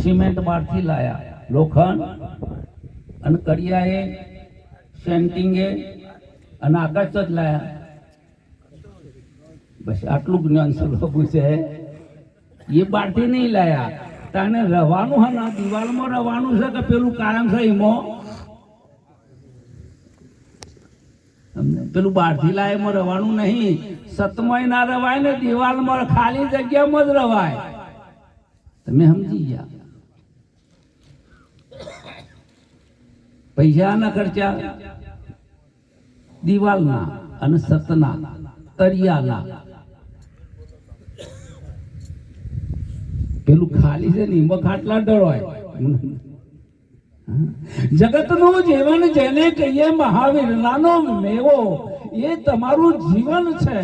Cement બહારથી લાયા. લોખંડ અને કડિયાએ સેન્ટિંગે અને આકાશ જ લાયા. બસ આટલું જ્ઞાન સુલભું છે. એ બહારથી નહીં લાયા. તને રવાનું હે ને, દિવાલમાં રવાનું છે કે પેલું કાયમ છે એમાં? પેલું બહારથી લાય એમાં રવાનું નહીં. સતમય ના રવાય ને દિવાલમાં ખાલી જગ્યામાં જ રવાય. તમે સમજી ગયા. પૈસા ના ખર્ચા, દિવાલના અને સતના તરિયાના પેલું ખાલી છે ને, એમાં ખાટલા ડળવાય જગતનું જીવન જેને કહીએ મહાવીર, નાનો મેવો, એ તમારું જીવન છે.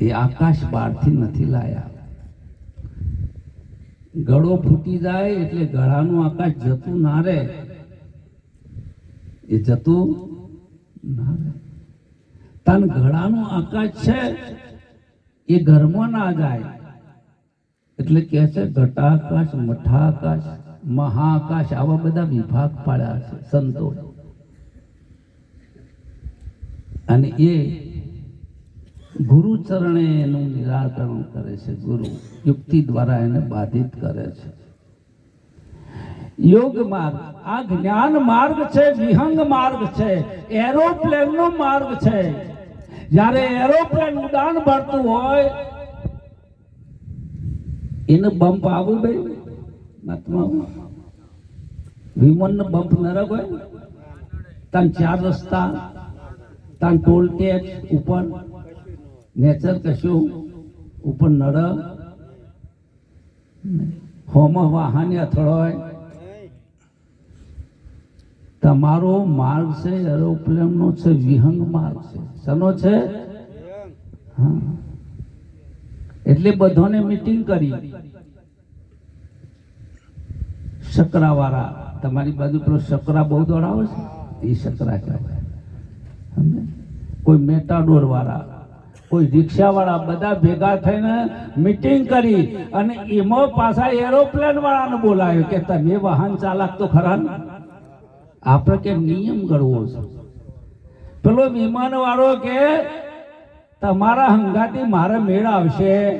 એ આકાશ બહારથી નથી લાયા. ગળો ફૂટી જાય એટલે ગળાનું આકાશ જતું ના રહે. એ જતું ના રહે. તન ગળાનું આકાશ છે, એ ઘરમાં ના જાય. એટલે કે છે, ઘટાકાશ, મઠાકાશ, મહાકાશ, આવા બધા વિભાગ પાડ્યા છે, સંતો. અને એ ગુરુ ચરણે એનું નિરાકરણ કરે છે, ગુરુ યુક્તિ દ્વારા એને બાધિત કરે છે. યોગ માર્ગ, આ જ્ઞાન માર્ગ છે, વિહંગ માર્ગ છે એરોપ્લેન નો માર્ગ છે. જ્યારે એરોપ્લેન ઉડાન ભરતું હોય, એને બમ્પ આવું બે મતમાં વિમાન ને બમ્પ ન હોય, તાન ચાર રસ્તા, તાન ટોલ ટેક્સ ઉપર. નેચર કશું ઉપર નળ, હોમ વાહન અથડોય તમારો માર્ગ છે એરોપ્લેન નો છે, વિહંગ માર્ગ છે. શનો છે? હા. એટલે બધાને મીટિંગ કરી. શકરાવાળા. તમારી બાજુ પેલો શકરા બહુ દોડાવે છે? એ શકરા કહેવાય. કોઈ મેટાડોર વાળા કોઈ રિક્ષા વાળા બધા ભેગા થઈને મીટિંગ કરી અને એમાં પાછા એરોપ્લેન વાળાને બોલાવ્યો કે તમે વાહન ચાલક તો ખરા આપણે કે નિયમ ગળવો છે. પેલો વિમાન વાળો કે, તમારા હંગાથી મારે મેળ આવશે.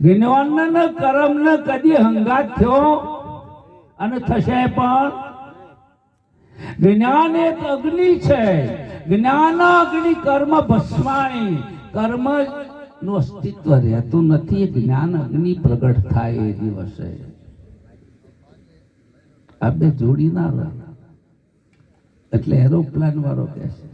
જ્ઞાન ને કરમ ને કદી હંગાત થયો અને થશે પણ. વિજ્ઞાન એક અગ્નિ છે. જ્ઞાન અગ્નિ કર્મ ભસ્માણી. કર્મનું અસ્તિત્વ રહેતું નથી જ્ઞાન અગ્નિ પ્રગટ થાય એ દિવસે. આપણે જોડી ના રહે એટલે એરોપ્લેન વાળો કહે છે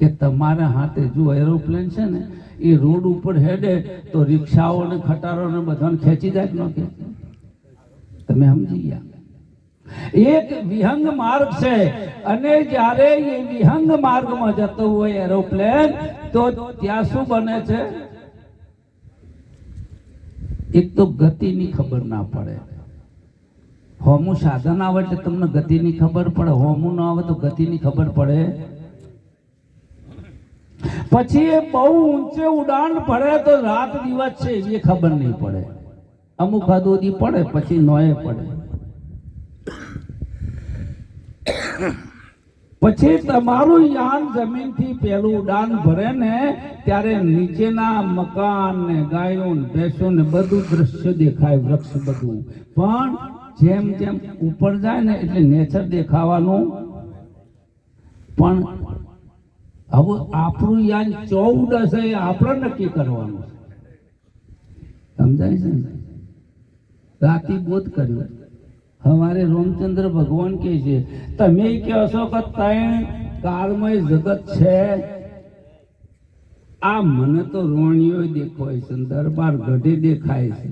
કે તમારા હાથે જો એરોપ્લેન છે ને, એ રોડ ઉપર હેડે તો રિક્ષાઓ ને ખટારો ને બધાને ખેંચી જાય ન કે તમે સમજી ગયા? એક વિહંગ માર્ગ છે. અને જ્યારે એ વિહંગ માર્ગમાં જતો હોય એરોપ્લેન તો ત્યાં શું બને છે? એક તો ગતિની ખબર ના પડે. હોમું સાધન આવે એટલે તમને ગતિની ખબર પડે. હોમું ન આવે તો ગતિની ખબર પડે. પછી એ બહુ ઊંચે ઉડાણ પડે તો રાત દિવસ છે, એ ખબર નહીં પડે. અમુક હદ પડે, પછી નોએ પડે. પછી તમારું યાન જમીનથી પેલું ઉડાન ભરે ને ત્યારે નીચેના મકાન ને ગાયો ને ભેંસો ને બધું દ્રશ્ય દેખાય, વૃક્ષ બધું. પણ જેમ જેમ ઉપર જાય ને એટલે નેચર દેખાવાનું. પણ હવે આપણું યાન ચૌદ હશે એ આપણે નક્કી કરવાનું. સમજાય છે રાતે બોધ કર્યું. હવારે રામચંદ્ર ભગવાન કહે છે, તમે કહો છો કે ત્રણ કાળમય જગત છે? આ મને તો રોણીઓ દેખાય છે, દરબાર ગઢે દેખાય છે,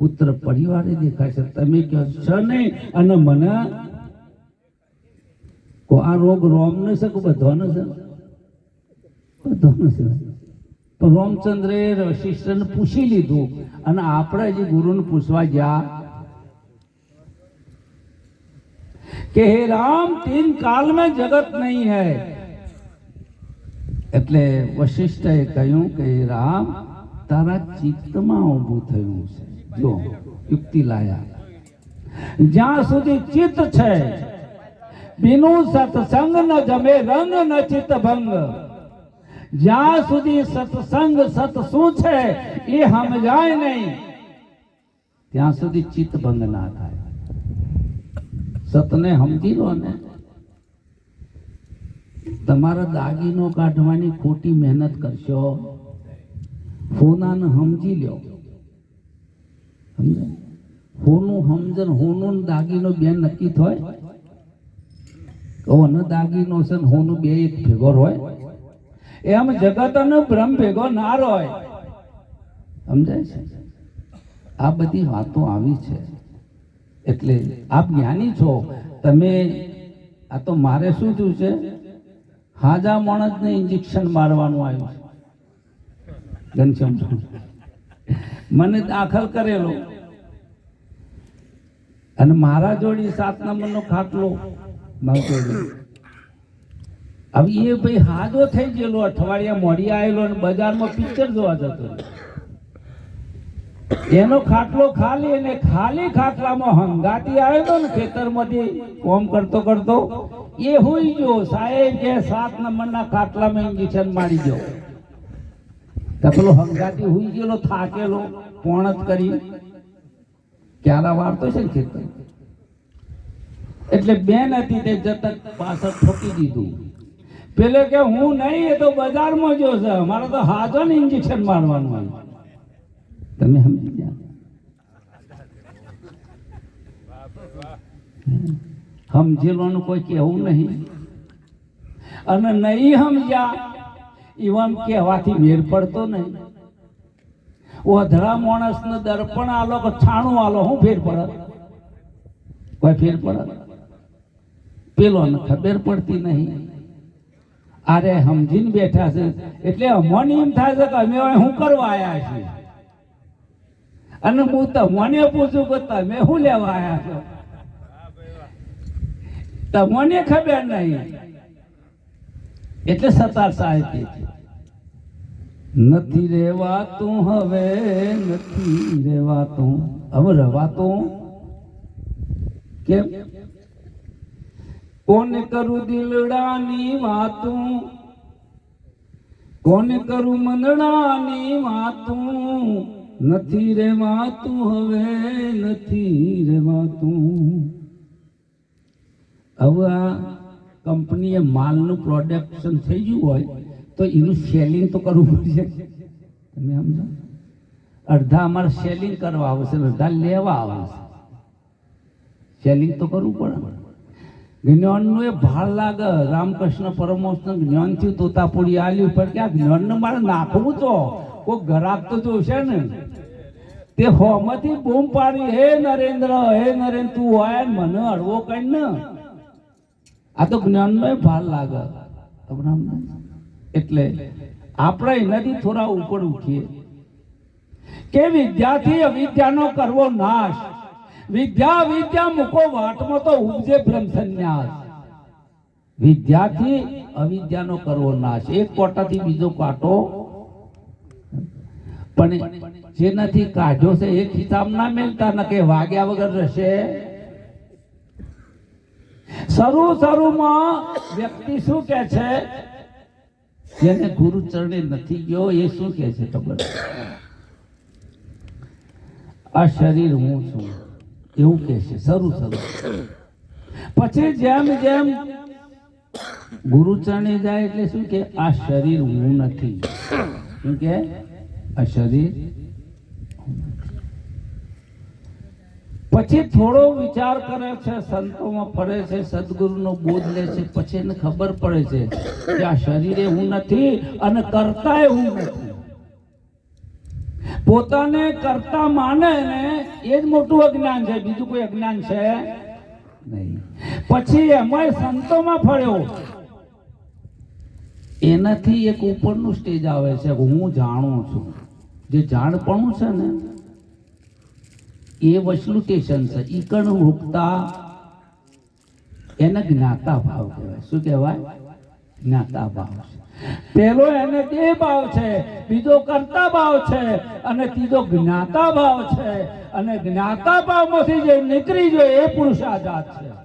પુત્ર પરિવારે દેખાય છે. તમે કહો છો નહીં. અને મને કો આ રોગ રોમ ન છે કે બધાનો છે? બધાનો છે. તો રામચંદ્રે વશિષ્ઠને પૂછી લીધું અને આપણે જે ગુરુને પૂછવા ગયા કે હે રામ તીન કાલમાં જગત નહીં હે એટલે વશિષ્ઠએ કહ્યું કે હે રામ તારા ચિત્તમાં ઊભું થયું છે જો યુક્તિ લાયા જ્યાં સુધી ચિત્ત છે બિનુ સત્સંગ ન જમે રંગ ન ચિત્ત ભંગ જ્યાં સુધી સત્સંગ સત શું છે એ સમજાય નહીં ત્યાં સુધી ચિત્ત ભંગ ના થાય સતને સમજી લો ને. તમારા દાગીનો કાઢવાની ખોટી મહેનત કરશો. હોનાને સમજી લ્યો. સમજાય? હોનું સમજન હોનું દાગીનો બે નક્કી થાય? ઓનો દાગીનો છે ને હોનું બે એક ભેગો હોય એમ જગત અને બ્રહ્મ ભેગો ના હોય સમજાય છે? આ બધી વાતો આવી છે. એટલે આપ જ્ઞાની છો. તમે આ તો મારે શું થયું છે? હાજા માણસને ઇન્જેક્શન મારવાનું આવ્યું ઘનશ્યામ મને દાખલ કરેલો. અને મારા જોડી સાત નંબરનો ખાટલો. હવે એ ભાઈ હાજો થઈ ગયેલો. અઠવાડિયા મોડી આવેલો અને બજારમાં પિક્ચર જોવા જતો એનો ખાટલો ખાલી અને ખાલી ખાટલામાં હંગાતી આવ્યો ને ખેતરમાંથી કોમ કરતો કરતો, એ હુઈ ગયો સાહેબ, કે સાત નંબરના ખાટલામાં ઇન્જેક્શન મારી ગયો તો પેલો હંગાતી હુઈ ગયેલો, થાકેલો પોણત કરી. ક્યારા વાળતો છે ને ખેતર? એટલે બેન હતી તે જતક પાછળ ઠોકી દીધું. પેલે કે, હું નહીં, એ તો બજારમાં જો છે. મારે તો હાજર ઇન્જેક્શન મારવાનું હોય. તમે સમજી ગયા સમજેલોનું કોઈ કહેવું નહીં. અને નહીં સમજ્યા ઈવન કહેવાથી મેર પડતો નહીં. ઓધરા માણસને દર્પણ આલો કે છાણું આલો, હું ફેર પડે કોઈ ફેર પડે પેલો ખબર પડતી નહીં. અરે સમજીને બેઠા છે. એટલે અમને એમ થાય છે કે અમે હવે શું કરવા આવ્યા છીએ? અને હું તમને પૂછું કે તમે શું લેવા આવ્યા છો? તમને ખબર નહીં. એટલે સતાર સાહેબ નથી રેવાતું હવે, નથી રેવાતું હવે રવાતું કેમ? કોને કરું દિલડાની વાતું? કોને કરું મનડાની વાતું? નથી રેવાતું હવે, નથી રેવાતું હવે આ કંપનીએ માલનું પ્રોડક્શન થઈ ગયું હોય, તો એનું સેલિંગ તો કરવું પડશે. તમે સમજો? અડધા અમારે સેલિંગ કરવા આવશે અડધા લેવા આવશે. સેલિંગ તો કરવું પડે. જ્ઞાનનું એ ભાર લાગે. રામકૃષ્ણ પરમહંસનું જ્ઞાન થયું, તોતાપુરી આલ્યું પણ કે આ જ્ઞાનને મારે નાખવું તો? કોઈ ગ્રાહક તો જોશે ને? તે હોમાંથી બૂમ પાડી, હે નરેન્દ્ર હે નરેન્દ્ર, તું હોય મને અડવો કઈ ને. આ તો જ્ઞાનનો ભાર લાગે. તમને એટલે આપણે એનાથી થોડા ઉપર ઉઠીએ. કે વિદ્યાથી અવિદ્યાનો કરવો નાશ. વિદ્યા વિદ્યા મૂકો વાટમાં તો ઉપજે બ્રહ્મ સંન્યાસ. વિદ્યાથી અવિદ્યાનો કરવો નાશ. એક કોટાથી બીજો કાંટો પણ જેનાથી કાઢ્યો છે એક હિસાબ ના મેલતા, ન કે વાગ્યા વગર રહેશે. શરૂ શરૂમાં વ્યક્તિ શું કે છે? જેને ગુરુ ચરણે નથી ગયો, એ શું કે છે ખબર આ શરીર હું છું. એવું કે છે, શરૂ શરૂ. પછી જેમ જેમ ગુરુ ચરણે જાય એટલે શું કે આ શરીર હું નથી. શું કે આ શરીર પછી થોડો વિચાર કરે છે, સંતોમાં ફરે છે, સદગુરુનો બોધ લે છે, પછી એને ખબર પડે છે કે આ શરીરે હું નથી અને કરતાય હું નથી. પોતાને કરતા માને ને એ જ મોટું અજ્ઞાન છે, બીજું કોઈ અજ્ઞાન છે નહીં. પછી એમાંય સંતોમાં ફર્યો એનાથી એક ઉપરનું સ્ટેજ આવે છે, હું જાણું છું. જે જાણપણું છે ને, એ વસલુટેશન છે. ઈકણ રૂકતા એને જ્ઞાતા ભાવ કહેવાય. શું કહેવાય? જ્ઞાતા ભાવ છે. પેલો એને તે ભાવ છે, બીજો કરતા ભાવ છે, અને ત્રીજો જ્ઞાતા ભાવ છે. અને જ્ઞાતા ભાવમાંથી જે નીકળી જાય એ પુરુષાજાત છે.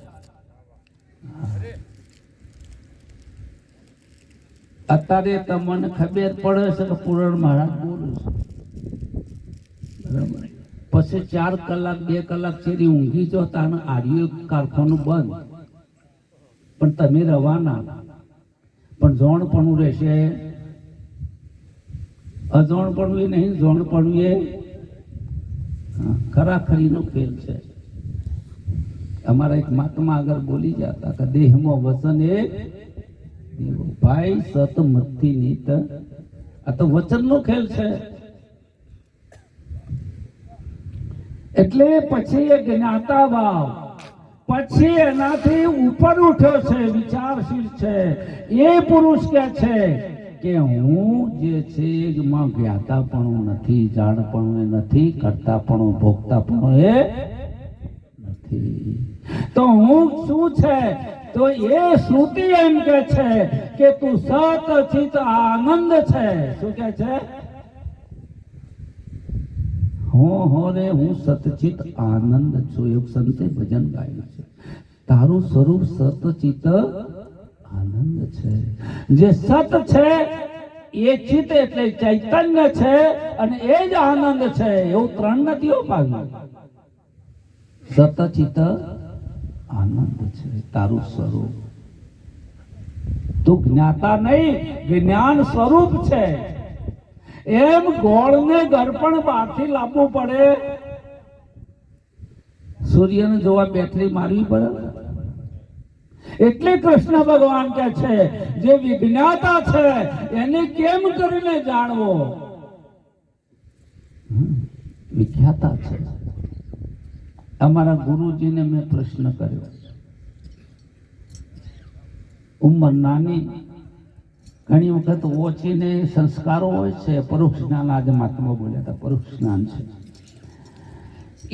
અત્યારે તમને ખબર પડે છે કે પુરણ મહારાજ બોલું છું. પછી ચાર કલાક, બે કલાક સુધી ઊંઘી જો તાને આર્ય કારખાનું બંધ. પણ તમે રવાના. પણ જોણપણું રહેશે. અજોણપણું એ નહીં જોણપણું એ ખરાખરીનો ખેલ છે. અમારા એક મહાત્મા આગળ બોલી જતા કે દેહમાં વચન એ. ભાઈ સત મથી નીત આ તો વચનનો ખેલ છે. એટલે પછી એ જ્ઞાતા ભાવ પછી એનાથી ઉપર ઉઠ્યો છે, વિચારશીલ છે. એ પુરુષ કે છે કે હું જે છે એમાં જ્ઞાતાપણું નથી, જાણપણું નથી, કરતાપણું, ભોગતાપણું એ નથી. તો હું શું છે? તો એ શ્રુતિ એમ કે છે કે તું સત ચિત આનંદ છે. શું કે છે? હો હો રે, હું સતચિત આનંદ છું. એવું સંતે ભજન ગાયું છે. તારું સ્વરૂપ સતચિત આનંદ છે. જે સત છે, એ ચિત્ત એટલે ચૈતન્ય છે અને એ જ આનંદ છે. એવું ત્રણ નથી પાછું સતચિત આનંદ છે. તારું સ્વરૂપ. તું જ્ઞાતા નહીં જ્ઞાન સ્વરૂપ છે. એમ ગોળને ગરપણ બહારથી લાવવું પડે. સૂર્યને જોવા બેટરી મારવી પડે એટલે કૃષ્ણ ભગવાન કે છે, જે વિજ્ઞાતા છે, એને કેમ કરીને જાણવો? વિખ્યાતા છે. અમારા ગુરુજીને મેં પ્રશ્ન કર્યો. ઉંમર નાની ઘણી વખત ઓછીને સંસ્કારો હોય છે, પરોક્ષ જ્ઞાન આજે મહાત્મા બોલ્યા હતા, પરોક્ષ જ્ઞાન છે.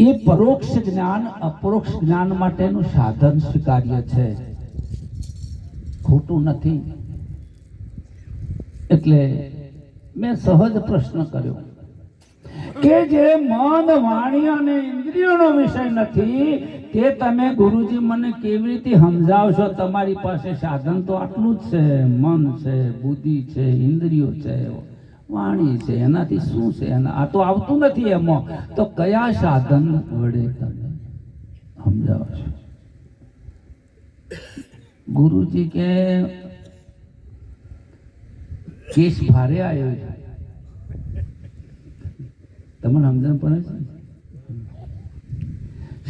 એ પરોક્ષ જ્ઞાન અપરોક્ષ જ્ઞાન માટેનું સાધન સ્વીકાર્ય છે. ખોટું નથી. એટલે મેં સહજ પ્રશ્ન કર્યો કે જે મન વાણી અને ઇન્દ્રિયોનો વિષય નથી તે તમે ગુરુજી મને કેવી રીતે સમજાવશો? તમારી પાસે સાધન તો આટલું જ છે. મન છે, બુદ્ધિ છે, ઇન્દ્રિયો છે, વાણી છે. એનાથી શું છે? એના આ તો આવતું નથી એમાં. તો કયા સાધન વડે તમે સમજાવશો? ગુરુજી કે, કેસ ભારે આવ્યો છે તમને સમજણ પડે છે?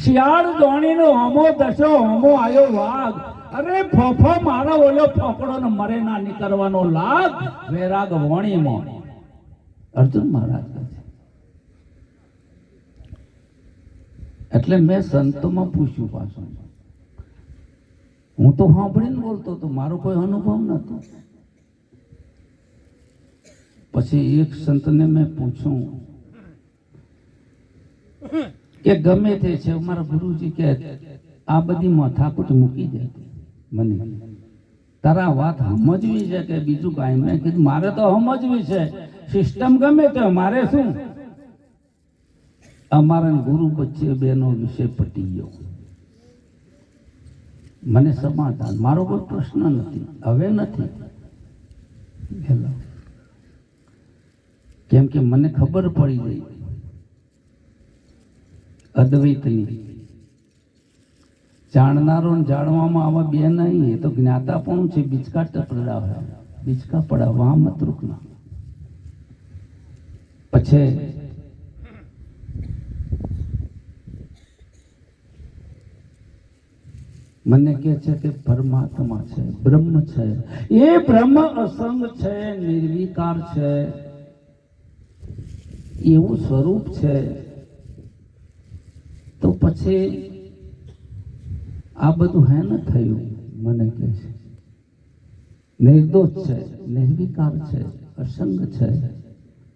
શિયાળ દોણીનો હોમો, દશો હોમો, આયો વાઘ. અરે ફોફો, મારો ઓલો ફોફડો ને મરે ના નીકળવાનો લાગ. વૈરાગ વણીમાં. અર્જુન મહારાજ એટલે મેં સંતોમાં પૂછ્યું પાછું. હું તો સાંભળીને બોલતો હતો, મારો કોઈ અનુભવ નહોતો. પછી એક સંતને મેં પૂછ્યું કે ગમે તે છે મારા ગુરુજી કે આ બધી માથાકૂટ મૂકી દે મને. તારા વાત સમજવી છે કે બીજું કાંઈ? મેં કીધું, મારે તો સમજવી છે. સિસ્ટમ ગમે તે, મારે શું? અમારા ગુરુ વચ્ચે બેનો વિષય પટી ગયો. મને સમાધાન. મારો કોઈ પ્રશ્ન નથી. હવે નથી. હેલો. કેમ કે મને ખબર પડી ગઈ. અદ્વૈતની. જાણનારો જાણવામાં આવા બે નહીં, એ તો જ્ઞાતાપણું છે બીચકા ટપડા હોય બીચકા પડા મતરૂકના પછી મને કે છે કે પરમાત્મા છે, બ્રહ્મ છે. એ બ્રહ્મ અસંગ છે, નિર્વિકાર છે. એવું સ્વરૂપ છે. તો પછી આ બધું હે ને થયું? મને કહે છે. નિર્દોષ છે, નિર્વિકાર છે, અસંગ છે,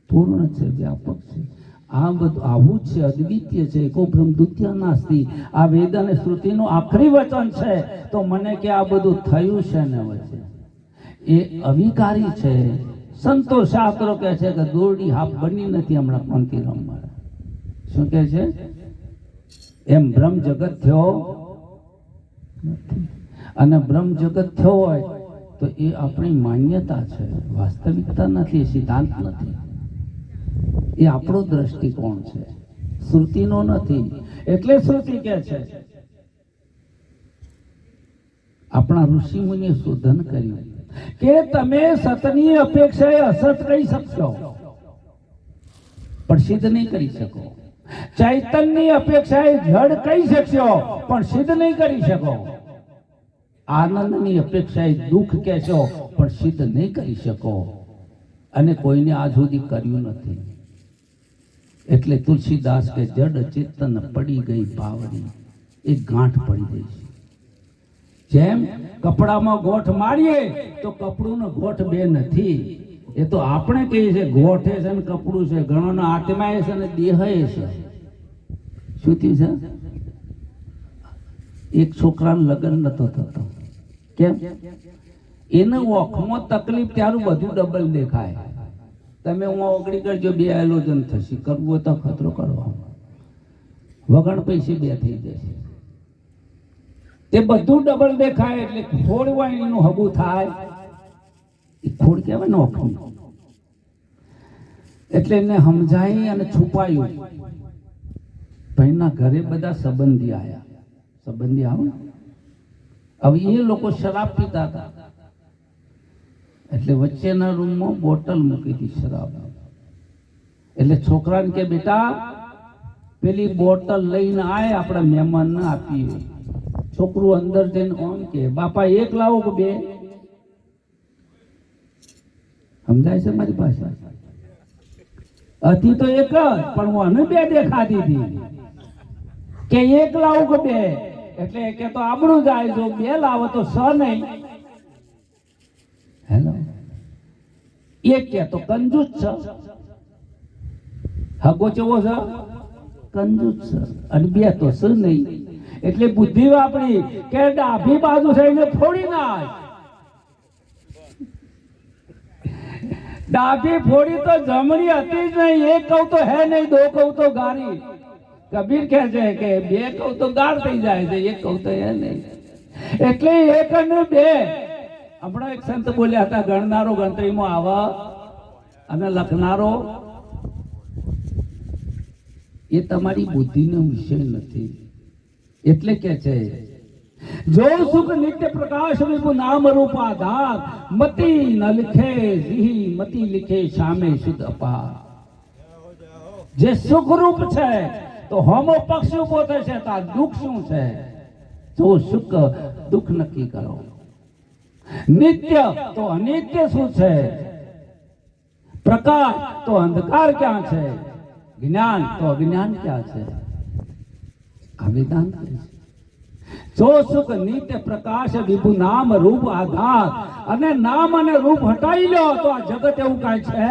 પૂર્ણ છે, વ્યાપક છે. આ બધું આવું છે, અદ્વિતીય છે એકો બ્રહ્મ દ્વિતીય નાસ્તી આ વેદ અને શ્રુતિનું આખરી વચન છે. તો મને કે આ બધું થયું છે ને વચ્ચે? એ અવિકારી છે. સંતો શાસ્ત્રો કહે છે કે દોરડી હાફ બની નથી હમણાં પંક્તિ રમવા. શું કહે છે? એમ બ્રહ્મ જગત થયો અને બ્રહ્મ જગત થયો હોય તો એ આપણી માન્યતા છે. વાસ્તવિકતા નથી સિદ્ધાંત નથી. એ આપણો દ્રષ્ટિકોણ છે. શ્રુતિનો નથી. એટલે શ્રુતિ કે છે, આપણા ઋષિ મુનિએ શોધન કર્યું કે તમે સતની અપેક્ષાએ અસત કહી શકશો. પણ સિદ્ધ નહીં કરી શકો. ચૈતન્યની અપેક્ષાએ જડ કહી શકશો, પણ સિદ્ધ નહીં કરી શકો. આનંદની અપેક્ષાએ દુઃખ કહેશો, પણ સિદ્ધ નહીં કરી શકો. અને કોઈને આજ સુધી કર્યું નથી. એટલે તુલસીદાસ કે જડ ચેતન પડી ગઈ બાવરી એ ગાંઠ પડી ગઈ છે. જેમ કપડામાં ગોઠ મારીએ, તો કપડું ગોઠ બે નથી. એ તો આપણે કહીએ છીએ, ગોઠે છે ને કપડું છે, ઘણોનો આત્મા છે ને દેહ છે. શું થયું છે? એક છોકરાનું લગ્ન નતો થતો. કેમ? એને ઓખમાં તકલીફ ત્યારું બધું ડબલ દેખાય. તમે હું ઓગળી કરજો, બે આયોજન થશે. કરવું તો ખતરો કરો વગણ પૈસે બે થઈ જશે. તે બધું ડબલ દેખાય એટલે થોડું એનું હગું થાય. એ ખોડ કહેવાય ને ઓખની એટલે એને સમજાઈ અને છુપાયું. ભાઈના ઘરે બધા સંબંધી આયા. સંબંધી આવો ને. હવે એ લોકો શરાબ પીતા હતા. એટલે વચ્ચેના રૂમમાં બોટલ મૂકી હતી શરાબ. એટલે છોકરાને કે, બેટા, પેલી બોટલ લઈને આય, આપણા મહેમાનને આપીએ. છોકરું અંદર જઈને ઓમ કે, બાપા, એક લાવો કે બે? સમજાય છે મારી પાસે? હતી તો એક જ, પણ મને બે દેખાતી હતી. કે એક લાવું કે બે? એટલે કે તો આપણું જાય, જો બે લાવો તો સ નહીં. હેલો? એક કે તો કંજૂસ છે. હગો ચેવો છે? કંજૂસ છે. અને બે તો સ નહીં. એટલે બુદ્ધિ વાપરી કે ડાભી બાજુ એને ફોડી નાખ. ડાભી ફોડી તો જમણી હતી જ નહીં, એક કહું તો હે નહીં, દો કહું તો ગારી. કબીર કહે છે કે બે કહું તો ગાર થઈ જાય છે, એક કહું તો હે નહીં. એટલે એક અને બે. હમણાં એક સંત બોલ્યા હતા, ગણનારો ગણતરીમાં આવા અને લખનારો, એ તમારી બુદ્ધિનો વિષય નથી. એટલે કે છે જો સુખ નિત્ય પ્રકાશ વિભુ નામ રૂપ આધાર મતિ ન લિખે જી મતિ લિખે સામે શુદ્ધ અપાર જે સુખ રૂપ છે તો હોમો પક્ષ ઊભો થશે તો આ દુઃખ શું છે જો સુખ દુઃખ નક્કી કરો નિત્ય તો અનિત્ય શું છે પ્રકાશ તો અંધકાર ક્યાં છે જ્ઞાન તો અજ્ઞાન ક્યાં છે આ વેદાંત કહે છે. જો સુખ નિત્ય પ્રકાશ વિભુ નામ રૂપ આધાર. અને નામ અને રૂપ હટાવી લો તો આ જગત એવું કાંઈ છે?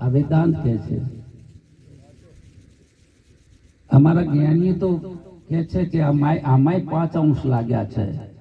આ વેદાંત કે છે. અમારા જ્ઞાની તો કે છે કે આમાંય આમાંય પાંચ અંશ લાગ્યા છે.